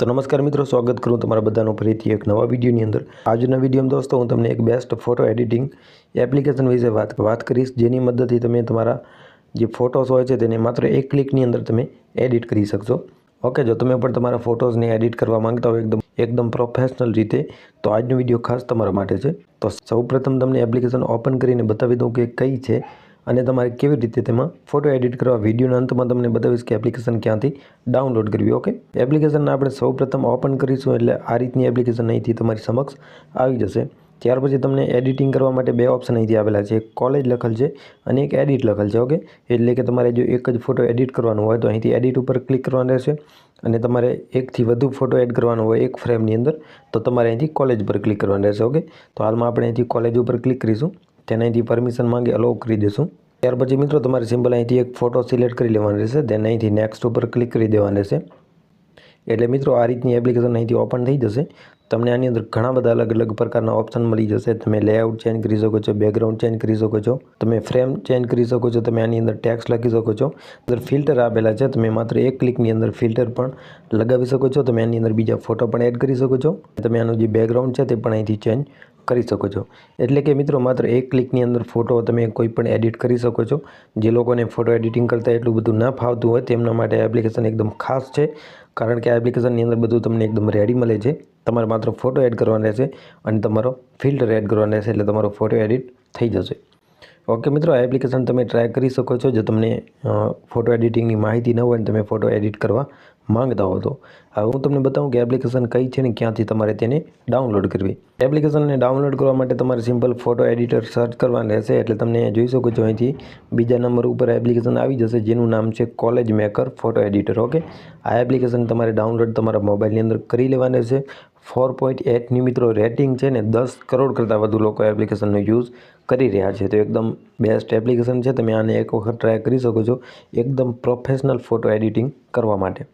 તો નમસ્કાર મિત્રો, સ્વાગત કરું તમારા બધાનું ફરીથી એક નવા વિડીયોની અંદર. આજના વિડીયોમાં દોસ્તો, હું તમને એક બેસ્ટ ફોટો એડિટિંગ એપ્લિકેશન વિશે વાત વાત કરીશ. જેની મદદથી તમે તમારા જે ફોટોસ હોય છે તેને માત્ર એક ક્લિકની અંદર તમે એડિટ કરી શકશો. ઓકે જો તમે પણ તમારા ફોટોઝને એડિટ કરવા માંગતા હો એકદમ એકદમ પ્રોફેશનલ રીતે, તો આજનો વીડિયો ખાસ તમારા માટે છે. તો સૌપ્રથમ તમને એપ્લિકેશન ઓપન કરીને બતાવી દઉં કે કઈ છે અને તમારે કેવી રીતે તેમાં ફોટો એડિટ કરવા વિડીયોના અંતમાં તમને બતાવીશ કે એપ્લિકેશન ક્યાંથી ડાઉનલોડ કરવી ઓકે એપ્લિકેશનને આપણે સૌપ્રથમ ઓપન કરીશું એટલે આ રીતની એપ્લિકેશન અહીંથી તમારી સમક્ષ આવી જશે. ત્યાર પછી તમને એડિટિંગ કરવા માટે બે ઓપ્શન અહીંથી આવેલા છે. એક કોલેજ લખેલ છે અને એક એડિટ લખેલ છે ઓકે એટલે કે તમારે જો એક જ ફોટો એડિટ કરવાનો હોય તો અહીંથી એડિટ ઉપર ક્લિક કરવાનું રહેશે અને તમારે એકથી વધુ ફોટો એડ કરવાનો હોય એક ફ્રેમની અંદર તો તમારે અહીંથી કોલેજ પર ક્લિક કરવાનું રહેશે ઓકે તો હાલમાં આપણે અહીંથી કોલેજ ઉપર ક્લિક કરીશું. તેને અહીંથી પરમિશન માંગે અલાઉ કરી દઈશું ત્યાર પછી મિત્રો, તમારે સિમ્પલ અહીંથી એક ફોટો સિલેક્ટ કરી લેવાનો રહેશે દેન અહીંથી નેક્સ્ટ ઉપર ક્લિક કરી દેવાનું રહેશે. એટલે મિત્રો, આ રીતની એપ્લિકેશન અહીંથી ઓપન થઈ જશે. તમને આની અંદર ઘણા બધા અલગ અલગ પ્રકારના ઓપ્શન મળી જશે. તમે લેઆઉટ ચેન્જ કરી શકો છો બેકગ્રાઉન્ડ ચેન્જ કરી શકો છો, તમે ફ્રેમ ચેન્જ કરી શકો છો, તમે આની અંદર ટેક્સ લખી શકો છો. અંદર ફિલ્ટર આપેલા છે, તમે માત્ર એક ક્લિકની અંદર ફિલ્ટર પણ લગાવી શકો છો. તમે આની અંદર બીજા ફોટો પણ એડ કરી શકો છો. તમે આનું જે બેકગ્રાઉન્ડ છે તે પણ અહીંથી ચેન્જ કરી શકો છો. એટલે કે મિત્રો, માત્ર એક ક્લિકની અંદર ફોટો તમે કોઈ પણ એડિટ કરી શકો છો. જે લોકોને ફોટો એડિટિંગ કરતાં એટલું બધું ના ફાવતું હોય તેમના માટે એપ્લિકેશન એકદમ ખાસ છે. કારણ કે આ એપ્લિકેશનની અંદર બધું તમને એકદમ રેડી મળે છે. તમારે માત્ર ફોટો એડ કરવાનો રહેશે અને તમારો ફિલ્ટર એડ કરવાનો રહેશે એટલે તમારો ફોટો એડિટ થઈ જશે. ઓકે મિત્રો, આ એપ્લિકેશન તમે ટ્રાય કરી શકો છો. જો તમને ફોટો એડિટિંગની માહિતી ન હોય ને તમે ફોટો એડિટ કરવા માંગતા હો તો. હવે હું તમને બતાવું કે એપ્લિકેશન કઈ છે ને ક્યાંથી તમારે તેને ડાઉનલોડ કરવી. એપ્લિકેશનને ડાઉનલોડ કરવા માટે તમારે સિમ્પલ ફોટો એડિટર સર્ચ કરવાનું રહેશે. એટલે તમને જોઈ શકો છો અહીંથી બીજા નંબર ઉપર એપ્લિકેશન આવી જશે, જેનું નામ છે collage maker photo editor okay આ એપ્લિકેશન તમારે ડાઉનલોડ તમારા મોબાઈલની અંદર કરી લેવાનું રહેશે. ફોર પોઈન્ટ એટની મિત્રો રેટિંગ છે ને દસ કરોડ કરતાં વધુ લોકો એપ્લિકેશનનો યુઝ કરી રહ્યા છે. તો એકદમ બેસ્ટ એપ્લિકેશન છે. તમે આને એક વખત ટ્રાય કરી શકો છો. એકદમ પ્રોફેશનલ ફોટો એડિટિંગ કરવા માટે.